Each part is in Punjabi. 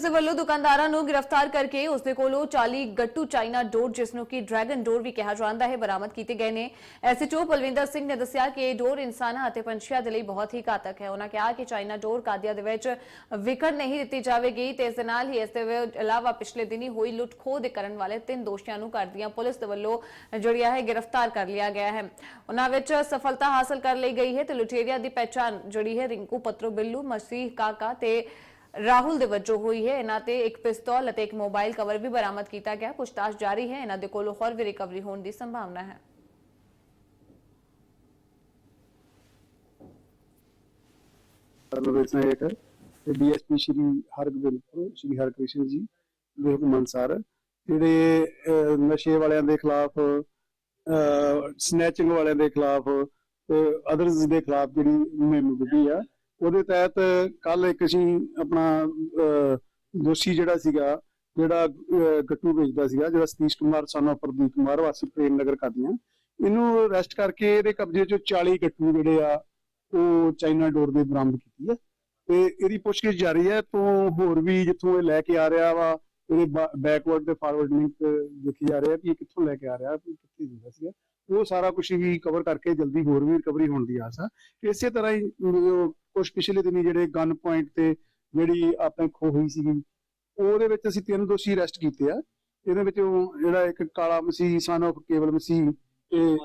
ਪੁਲਿਸ ਦੇ ਵੱਲੋਂ ਦੁਕਾਨਦਾਰਾਂ ਨੂੰ ਗ੍ਰਿਫਤਾਰ ਕਰਕੇ ਉਸ ਦੇ ਕੋਲੋਂ 40 ਗੱਟੂ ਚਾਈਨਾ ਡੋਰ, ਜਿਸ ਨੂੰ ਕਿ ਡਰੈਗਨ ਡੋਰ ਵੀ ਕਿਹਾ ਜਾਂਦਾ ਹੈ, ਬਰਾਮਦ ਕੀਤੇ ਗਏ ਨੇ। ਐਸਐਚਓ ਬਲਵਿੰਦਰ ਸਿੰਘ ਨੇ ਦੱਸਿਆ ਕਿ ਇਹ ਡੋਰ ਇਨਸਾਨਾਂ ਅਤੇ ਪੰਛੀਆਂ ਦੇ ਲਈ ਬਹੁਤ ਹੀ ਘਾਤਕ ਹੈ। ਉਹਨਾਂ ਕਿਹਾ ਕਿ ਚਾਈਨਾ ਡੋਰ ਕਾਦੀਆਂ ਦੇ ਵਿੱਚ ਵਿਕਣ ਨਹੀਂ ਦਿੱਤੀ ਜਾਵੇਗੀ ਤੇ ਇਸ ਦੇ ਨਾਲ ਹੀ ਇਸ ਦੇ ਇਲਾਵਾ ਪਿਛਲੇ ਦਿਨੀ ਹੋਈ ਲੁੱਟ ਖੋਹ ਦੇ ਕਰਨ ਵਾਲੇ ਤਿੰਨ ਦੋਸ਼ੀਆਂ ਨੂੰ ਕਰਦੀਆਂ ਪੁਲਿਸ ਦੇ ਵੱਲੋਂ ਜੁੜਿਆ ਹੈ ਗ੍ਰਿਫਤਾਰ ਕਰ ਲਿਆ ਗਿਆ ਹੈ। ਉਹਨਾਂ ਵਿੱਚ ਸਫਲਤਾ ਹਾਸਲ ਕਰ ਲਈ ਗਈ ਹੈ ਤੇ ਲੁਟੇਰਿਆਂ ਦੀ ਪਹਿਚਾਣ ਜਿਹੜੀ ਹੈ ਰਿੰਕੂ ਪਤਰੋ ਬਿੱਲੂ, ਮਸੀਹ ਕਾਕਾ ਤੇ ਰਾਹੁਲ ਦੇ ਵਜੋਂ ਹੋਈ ਹੈ। ਇਹਨਾਂ ਤੇ ਇੱਕ ਪਿਸਤੌਲ ਅਤੇ ਇੱਕ ਮੋਬਾਈਲ ਕਵਰ ਵੀ ਬਰਾਮਦ ਕੀਤਾ ਗਿਆ। ਪੁੱਛਤਾਛ ਜਾਰੀ ਹੈ। ਇਹਨਾਂ ਦੇ ਕੋਲੋਂ ਹੋਰ ਵੀ ਰਿਕਵਰੀ ਹੋਣ ਦੀ ਸੰਭਾਵਨਾ ਹੈ। ਰਵਿੰਦਰ ਨਾਇਕ ਤੇ ਡੀਐਸਪੀ ਸ਼੍ਰੀ ਹਰਗੋਬਿੰਦਪੁਰ ਸ਼੍ਰੀ ਹਰਕ੍ਰਿਸ਼ਨ ਜੀ ਦੇ ਹੁਕਮ ਅਨੁਸਾਰ ਜਿਹੜੇ ਨਸ਼ੇ ਵਾਲਿਆਂ ਦੇ ਖਿਲਾਫ ਸਨੈਚਿੰਗ ਵਾਲਿਆਂ ਦੇ ਖਿਲਾਫ ਤੇ ਅਦਰਸ ਦੇ ਖਿਲਾਫ ਜਿਹੜੀ ਮੁਹਿੰਮ ਵਿੱਢੀ ਆ ਉਹਦੇ ਤਹਿਤ ਕੱਲ ਇੱਕ ਅਸੀਂ ਆਪਣਾ ਦੋਸ਼ੀ ਜਿਹੜਾ ਸੀਗਾ, ਜਿਹੜਾ ਗੱਟੂ ਵੇਚਦਾ ਸੀਗਾ, ਜਿਹੜਾ ਸਤੀਸ਼ ਕੁਮਾਰ ਸਾਨੂੰ ਪ੍ਰਦੀਪ ਕੁਮਾਰ ਵਾਸੀ ਪ੍ਰੇਮ ਨਗਰ ਕਾਦੀਆਂ ਇਹਨੂੰ ਅਰੈਸਟ ਕਰਕੇ ਇਹਦੇ ਕਬਜ਼ੇ ਚੋਂ 40 ਗੱਟੂ ਜਿਹੜੇ ਆ, ਉਹ ਚਾਈਨਾ ਡੋਰ ਦੇ ਬਰਾਮਦ ਕੀਤੀ ਹੈ। ਤੇ ਇਹਦੀ ਪੁੱਛਗਿੱਛ ਜਾਰੀ ਹੈ, ਤੋਂ ਹੋਰ ਵੀ ਜਿੱਥੋਂ ਇਹ ਲੈ ਕੇ ਆ ਰਿਹਾ ਵਾ, ਇਹਦੇ ਬੈਕਵਰਡ ਤੇ ਫਾਰਵਰਡ ਲਿੰਕ ਦੇਖੀ ਜਾ ਰਿਹਾ ਵੀ ਇਹ ਕਿੱਥੋਂ ਲੈ ਕੇ ਆ ਰਿਹਾ, ਵੀ ਕਿੱਥੇ ਜਿੰਦਾ ਸੀਗਾ। ਉਹ ਸਾਰਾ ਕੁਝ ਵੀ ਕਵਰ ਕਰਕੇ ਜਲਦੀ ਹੋਰ ਵੀ ਰਿਕਵਰੀ ਹੋਣ ਦੀ ਆਸ ਆ। ਇਸੇ ਤਰ੍ਹਾਂ ਹੀ ਕੁਝ ਪਿਛਲੇ ਦਿਨੀ ਜਿਹੜੇ ਗਨ ਪੁਆਇੰਟ ਤੇ ਜਿਹੜੀ ਆਪਣੇ ਖੋ ਹੋਈ ਸੀਗੀ, ਉਹਦੇ ਵਿੱਚ ਅਸੀਂ ਤਿੰਨ ਦੋਸ਼ੀ ਅਰੈਸਟ ਕੀਤੇ ਆ। ਇਹਦੇ ਵਿੱਚ ਜਿਹੜਾ ਇੱਕ ਕਾਲਾ ਮਸੀਹ ਸਨ ਆਫ ਕੇਵਲ ਮਸੀਹ, ਇਹ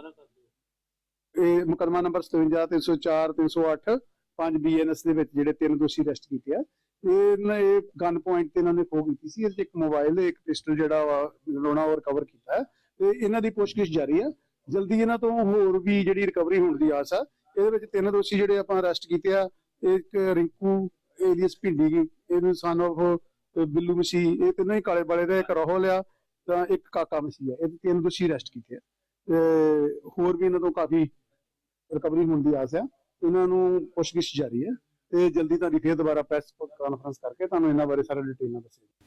ਇਹ ਮੁਕਦਮਾ ਨੰਬਰ 57 304 308 5 ਬੀਐਨਐਸ ਦੇ ਵਿੱਚ ਜਿਹੜੇ ਤਿੰਨ ਦੋਸ਼ੀ ਅਰੈਸਟ ਕੀਤੇ ਆ। ਇਹ ਇਹ ਗਨ ਪੁਆਇੰਟ ਤੇ ਇਹਨਾਂ ਨੇ ਖੋਹ ਕੀਤੀ ਸੀ। ਇਹਦੇ 'ਚ ਇੱਕ ਮੋਬਾਈਲ ਇੱਕ ਪਿਸਟਲ ਜਿਹੜਾ ਵਾ ਲੋਣਾ ਉਹ ਰਿਕਵਰ ਕੀਤਾ। ਤੇ ਇਹਨਾਂ ਦੀ ਪੁੱਛਗਿੱਛ ਜਾਰੀ ਆ। ਜਲਦੀ ਇਹਨਾਂ ਤੋਂ ਹੋਰ ਵੀ ਜਿਹੜੀ ਰਿਕਵਰੀ ਹੋਣ ਦੀ ਆਸ ਆ ਇਹਦੇ ਵਿੱਚ ਤਿੰਨ ਦੋਸ਼ੀ ਜਿਹੜੇ ਆਪਾਂ ਅਰੈਸਟ ਕੀਤੇ ਆ, ਇੱਕ ਰਿੰਕੂ ਏਲੀਅਸ ਭਿੰਡੀ ਇਹਨੂੰ ਸਨ ਆਫ ਬਿੱਲੂ ਮਸੀਹ, ਇਹ ਤਿੰਨੋਂ ਹੀ ਕਾਲੇ ਵਾਲੇ ਦਾ ਇੱਕ ਰਾਹੁਲ ਆ ਤਾਂ ਇੱਕ ਕਾਕਾ ਮਸੀਹ ਆ। ਇਹ ਤਿੰਨ ਦੋਸ਼ੀ ਅਰੈਸਟ ਕੀਤੇ ਆ। ਤੇ ਹੋਰ ਵੀ ਇਹਨਾਂ ਤੋਂ ਕਾਫੀ ਰਿਕਵਰੀ ਹੋਣ ਦੀ ਆਸ ਆ। ਇਹਨਾਂ ਨੂੰ ਪੁੱਛਗਿੱਛ ਜਾਰੀ ਹੈ ਤੇ ਜਲਦੀ ਤੁਹਾਡੀ ਫੇਰ ਦੁਬਾਰਾ ਪ੍ਰੈਸ ਕਾਨਫਰੰਸ ਕਰਕੇ ਤੁਹਾਨੂੰ ਇਹਨਾਂ ਬਾਰੇ ਸਾਰਾ ਡਿਟੇਲ ਨਾਲ ਦੱਸਾਂਗੇ।